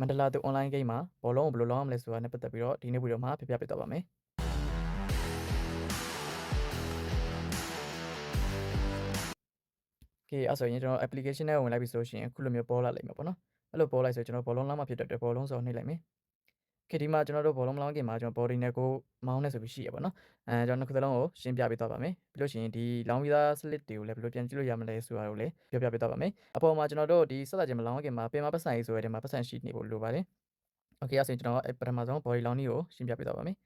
မန္တလာသူ online game မှာဘောလုံးကိုဘယ်လိုလောင်းရမလဲဆိုတာနဲ့ပတ်သက်ပြီးတော့ဒီနေ့ဗီဒီယိုမှာပြပြပေးသွားပါမယ်။ Okay အဲ့ဆိုရင်ကျွန်တော် application ထဲဝင်လိုက်ပြီဆိုလို့ရှိရင်အခုလိုမျိုးပေါ်လာလိမ့်မယ်ပေါ့နော်။အဲ့လိုပေါ်လိုက်ဆိုကျွန်တော်ဘောလုံးလောင်းမှဖြစ်တဲ့အတွက်ဘောလုံးဆိုနှိပ်လိုက်မယ်။ Okay ဒီမှာကျွန်တော်တို့ဘောလုံးမလောင်းခင်မှာကျွန်တော် body နဲ့ကိုမောင်းနေဆိုပြီးရှိရပါတော့။အဲကျွန်တော်နှစ်ခုစလုံးကိုရှင်းပြပေးသွားပါမယ်။ပြီးလို့ရှိရင်ဒီလောင်းပြီးသား slip တွေကိုလည်းဘယ်လိုပြန်ကြည့်လို့ရမလဲဆိုတာကိုလည်းပြောပြပေးသွားပါမယ်။အပေါ်မှာကျွန်တော်တို့ဒီဆက်လက်ခြင်းမလောင်းခင်မှာပင်မပတ်ဆိုင်ဆိုရတဲ့မှာပတ်ဆိုင်ရှိနေဖို့လိုပါတယ်။ Okay အဲ့ဆိုရင်ကျွန်တော်ပထမဆုံး body လောင်းနည်းကိုရှင်းပြပေးသွားပါမယ်။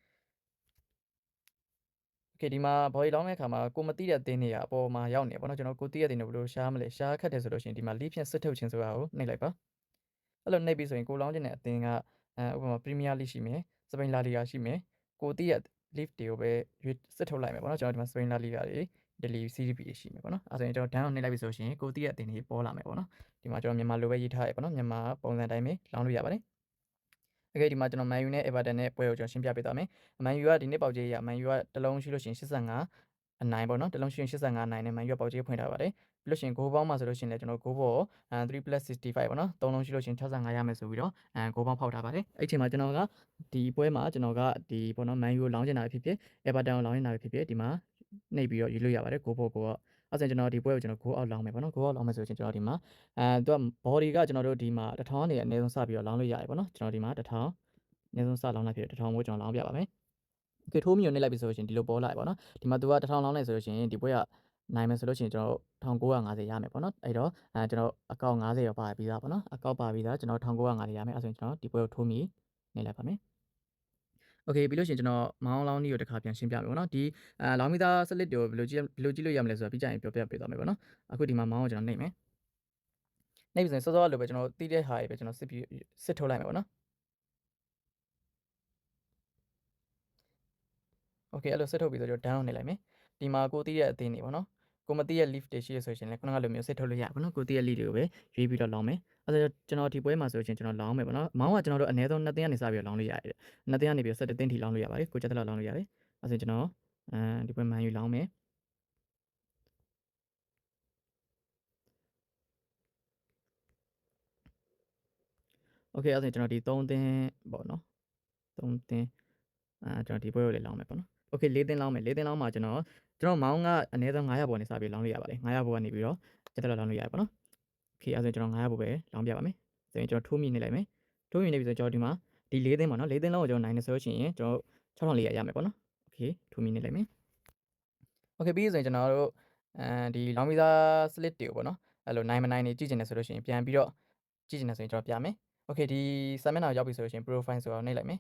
Okay ဒီမှာ body လောင်းတဲ့အခါမှာကိုမသိတဲ့သင်းတွေကအပေါ်မှာရောက်နေပါတော့ကျွန်တော်ကိုသိတဲ့သင်းတွေဘယ်လိုရှားမလဲရှားခတ်တယ်ဆိုလို့ရှိရင်ဒီမှာ leaf ဖြင့်စစ်ထုတ်ခြင်းဆိုတာကိုနှိပ်လိုက်ပါအဲ့လိုနှိပ်ပြီးဆိုရင်ကိုလောင်းခြင်းတဲ့အသင်းက အဲဥပမာ Premier League ရှိမယ်စပိန်လာလီဂါရှိမယ်ကိုသိတဲ့ leaf တွေကိုပဲရွေးစစ်ထုတ်လိုက်မယ်ပေါ့နော်ကျွန်တော်ဒီမှာစပိန်လာလီဂါတွေ daily CDP တွေရှိမယ်ပေါ့နော်အဲဆိုရင်ကျွန်တော် down နှိပ်လိုက်ပြီဆိုရင်ကိုသိတဲ့အသင်းတွေပေါ်လာမယ်ပေါ့နော်ဒီမှာကျွန်တော်မြန်မာလိုပဲရေးထားရပေါ့နော်မြန်မာပုံစံတိုင်းပဲလောင်းလို့ရပါတယ်โอเคဒီမှာကျွန်တော် Man U နဲ့ Everton နဲ့ပွဲကိုကျွန်တော်ရှင်းပြပေးသွားမယ်။ Man U ကဒီနေ့ပေါက်ကြေးရ Man U ကတလုံးရှိလို့ရှိရင်85 အနိုင်ပေါ့နော်တလုံးရှိရင်85အနိုင်နဲ့ Man U ကပေါက်ကြေးဖွင့်ထားပါတယ်။ပြီးလို့ရှိရင် goal ပေါင်းမှာဆိုလို့ရှိရင်လည်းကျွန်တော် goal ပေါ် 3+65 ပေါ့နော်။သုံးလုံးရှိလို့ရှိရင်65ရမယ်ဆိုပြီးတော့အဲ goal ပေါင်းဖောက်ထားပါတယ်။အဲ့ချိန်မှာကျွန်တော်ကဒီပွဲမှာကျွန်တော်ကဒီပေါ့နော် Man U ကိုလောင်းချင်တာဖြစ်ဖြစ် Everton ကိုလောင်းချင်တာဖြစ်ဖြစ်ဒီမှာနှိပ်ပြီးတော့ယူလို့ရပါတယ် goal ပေါ်ကိုအဲ့ဆိုကျွန်တော်ဒီပွဲကိုကျွန်တော် goal out လောင်းမယ်ပေါ့နော် goal out လောင်းမယ်ဆိုရင်ကျွန်တော်ဒီမှာအဲသူက body ကကျွန်တော်တို့ဒီမှာ1000နေအနည်းဆုံးစပြီးတော့လောင်းလို့ရတယ်ပေါ့နော်ကျွန်တော်ဒီမှာ1000အနည်းဆုံးစလောင်းလိုက်ဖြစ်တယ်1000မိုးကျွန်တော်လောင်းပြပါမယ်။ ကဲထိုးမီကိုနှိပ်လိုက်ပြီဆိုလို့ရှိရင်ဒီလိုပေါ်လာပြီပေါ့နော်။ဒီမှာသူက1000လောင်းလိုက်ဆိုလို့ရှိရင်ဒီပွဲကနိုင်မယ်ဆိုလို့ရှိရင်ကျွန်တော်1950ရမယ်ပေါ့နော်။အဲ့တော့အဲကျွန်တော်အကောင့်50ရောပါပြီးသားပေါ့နော်။အကောင့်ပါပြီးသားကျွန်တော်1950ရမယ်အဲ့ဆိုရင်ကျွန်တော်ဒီပွဲကိုထိုးမီနှိပ်လိုက်ပါမယ်။ Okay ပြီးလို့ရှိရင်ကျွန်တော်မောင်းလောင်းနည်းကိုတစ်ခါပြန်ရှင်းပြမယ်ပေါ့နော်ဒီအဲလောင်းမီသားစလစ်တွေကိုဘယ်လိုကြည့်ဘယ်လိုကြည့်လို့ရမလဲဆိုတာပြီးကြရင်ပြောပြပေးသွားမယ်ပေါ့နော်အခုဒီမှာမောင်းကိုကျွန်တော်နှိပ်မယ်နှိပ်ပြီးဆိုရင်စောစောလိုပဲကျွန်တော်တီးတဲ့ဟာတွေပဲကျွန်တော်စစ်ပြီးစစ်ထုတ်လိုက်မယ်ပေါ့နော် Okay အဲ့လိုဆက်ထုတ်ပြီးဆိုတော့ down နေလိုက်မယ်ဒီမှာကိုသိတဲ့အသင်းတွေပေါ့နော်ကိုမသိတဲ့ leaf တွေရှိရဆိုရှင်လည်းခုနကလိုမျိုးဆက်ထုတ်လို့ရပါဘောနော်ကိုသိတဲ့ leaf တွေကိုပဲရွေးပြီးတော့လောင်းမယ်အဲ့ဒါကျွန်တော်ဒီပွဲမှာဆိုရှင်ကျွန်တော်လောင်းမယ်ပေါ့နော်မောင်းကကျွန်တော်တို့အနည်းဆုံး2သင်းကနေစပြီးတော့လောင်းလို့ရတယ်2သင်းကနေပြီးတော့7သင်းထိလောင်းလို့ရပါတယ်ကိုချက်တလောက်လောင်းလို့ရတယ်အဲ့ဒါကျွန်တော်အဲဒီပွဲမှန်ယူလောင်းမယ်โอเคအဲ့ဒါကျွန်တော်ဒီ3သင်းပေါ့နော်3သင်းအဲကျွန်တော်ဒီပွဲကိုလည်းလောင်းမယ်ပေါ့နော် okay ၄သိန်းလောက်မယ်၄သိန်းလောက်မှာကျွန်တော်ကျွန်တော်မောင်းကအနည်းဆုံး900ပေါ်နေစပြီးလောင်းလို့ရပါတယ်900ပေါ်ကနေပြီးတော့ကျွန်တော်လောင်းလို့ရပါတော့ okay အဲဆိုကျွန်တော်900ပေါ်ပဲလောင်းပြပါမယ်ဆိုရင်ကျွန်တော်ထိုးမြင်နေလိုက်မယ်ထိုးမြင်နေပြီဆိုကျွန်တော်ဒီမှာဒီ၄သိန်းပေါ့နော်၄သိန်းလောက်ကိုကျွန်တော်နိုင်နေဆိုရှင်ရင်ကျွန်တော်6400ရမယ်ပေါ့နော် okay ထိုးမြင်နေလိုက်မယ် okay ပြီးဆိုရင်ကျွန်တော်တို့အဲဒီလောင်းမီသား slit တွေပေါ့နော်အဲ့လိုနိုင်မနိုင်နေကြည့်ချင်တယ်ဆိုလို့ရှိရင်ပြန်ပြီးတော့ကြည့်ချင်တယ်ဆိုရင်ကျွန်တော်ပြမယ် okay ဒီ seminar ရောက်ပြီဆိုလို့ရှိရင် profile ဆိုတော့နှိပ်လိုက်မယ်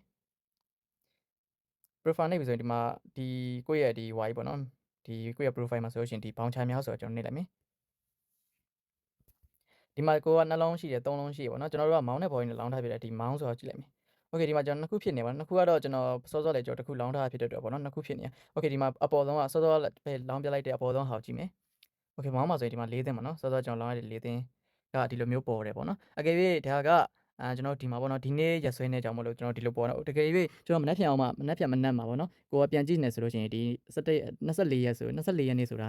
profile နှိပ်ပြီဆိုရင်ဒီမှာဒီကိုယ့်ရဲ့ဒီ y ပေါ့နော်ဒီကိုယ့်ရဲ့ profile မှာဆိုလို့ရှိရင်ဒီ bouncer များဆိုတော့ကျွန်တော်နှိပ်လိုက်မယ်ဒီမှာကိုကနှလုံးရှိတယ်သုံးလုံးရှိတယ်ပေါ့နော်ကျွန်တော်တို့ကမောင်းတဲ့ဘော်ရင်းနဲ့လောင်းထားပြတယ်ဒီမောင်းဆိုတော့ကြည့်လိုက်မယ်โอเคဒီမှာကျွန်တော်နှစ်ခုဖြစ်နေပါတော့နှစ်ခုကတော့ကျွန်တော်စောစောလေးကျွန်တော်တစ်ခုလောင်းထားဖြစ်တဲ့အတွက်ပေါ့နော်နှစ်ခုဖြစ်နေရโอเคဒီမှာအပေါ်ဆုံးကစောစောပဲလောင်းပြလိုက်တဲ့အပေါ်ဆုံးဟာကိုကြည့်မယ်โอเคမောင်းမှာဆိုရင်ဒီမှာ၄သင်းပါနော်စောစောကျွန်တော်လောင်းရတဲ့၄သင်းကဒီလိုမျိုးပေါ်တယ်ပေါ့နော်အကယ်၍ဒါက အာကျွန်တော်ဒီမှာပေါ့နော်ဒီနေ့ရက်စွဲနေကြောင်မလို့ကျွန်တော်ဒီလိုပေါ်တော့တကယ်၍ကျွန်တော်မနှက်ဖြန်အောင်မှမနှက်ဖြန်မနှက်မှာပေါ့နော်ကိုကပြန်ကြည့်နေဆိုလို့ရှိရင်ဒီ17 24ရက်ဆို24ရက်နေ့ဆိုတာ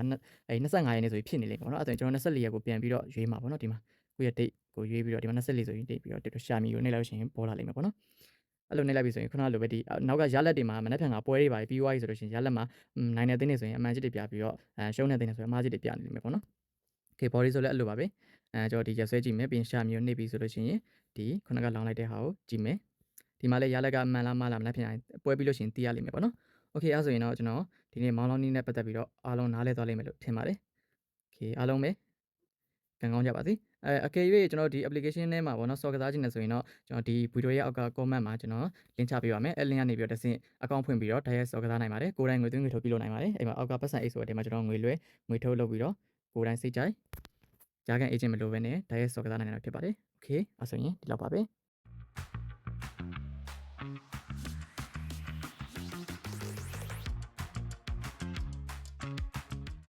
အဲ25ရက်နေ့ဆိုပြီးဖြစ်နေလိမ့်မယ်ပေါ့နော်အဲ့ဒါကျွန်တော်24ရက်ကိုပြန်ပြီးတော့ရွေးမှာပေါ့နော်ဒီမှာကိုရဲ့ date ကိုရွေးပြီးတော့ဒီမှာ24ဆိုရင် date ပြီးတော့တက်ရှာမီကိုနှိပ်လိုက်လို့ရှိရင်ပေါ်လာလိမ့်မယ်ပေါ့နော်အဲ့လိုနှိပ်လိုက်ပြီဆိုရင်ခုနလိုပဲဒီနောက်ကရလက်တွေမှာမနှက်ဖြန်ကပွဲတွေပါပြီးသွားပြီဆိုလို့ရှိရင်ရလက်မှာနိုင်တဲ့သင်းတွေဆိုရင်အမှန်ချစ်တွေပြပြီးတော့အဲရှုံးတဲ့သင်းတွေဆိုရင်အမှားချစ်တွေပြနေလိမ့်မယ်ပေါ့နော် okay body ဆိုလည်းအဲ့လိုပါပဲ အဲကျွန်တော်ဒီရက်ဆွဲကြည့်မယ်ပြင်ရှာမျိုးနှိပ်ပြီးဆိုလို့ရှိရင်ဒီခုနကလောင်းလိုက်တဲ့ဟာကိုကြည့်မယ်ဒီမှာလည်းရလက်ကမှန်လားမလားမလားဖြစ်ရင်ပွဲပြီးလို့ရှိရင်သိရလိမ့်မယ်ပေါ့နော်โอเคအဲ့ဆိုရင်တော့ကျွန်တော်ဒီနေ့မောင်းလောင်းနည်းနဲ့ပတ်သက်ပြီးတော့အားလုံးနားလည်သွားလိမ့်မယ်လို့ထင်ပါတယ်โอเคအားလုံးပဲကံကောင်းကြပါစေအဲအကယ်၍ကျွန်တော်ဒီ application ထဲမှာပေါ့နော် စော်ကစားခြင်းနဲ့ဆိုရင်တော့ကျွန်တော်ဒီ video ရဲ့အောက်က comment မှာကျွန်တော် link ချပေးပါမယ်အဲ link ကနေပြီးတော့တစ်ဆင့် account ဖွင့်ပြီးတော့ direct စော်ကစားနိုင်ပါတယ်ကိုယ်တိုင်ငွေသွင်းငွေထုတ်ပြီးလုပ်နိုင်ပါတယ်အဲ့မှာအောက်ကပတ်စံ X ဆိုတဲ့မှာကျွန်တော်ငွေလွှဲငွေထုတ်လုပ်ပြီးတော့ကိုယ်တိုင်စိတ်ကြိုက် ဂျာကန် agent မလိုဘဲနဲ့ direct စော်ကစားနိုင်တာဖြစ်ပါတယ် okay အဲ့ဆိုရင်ဒီလောက်ပါပဲ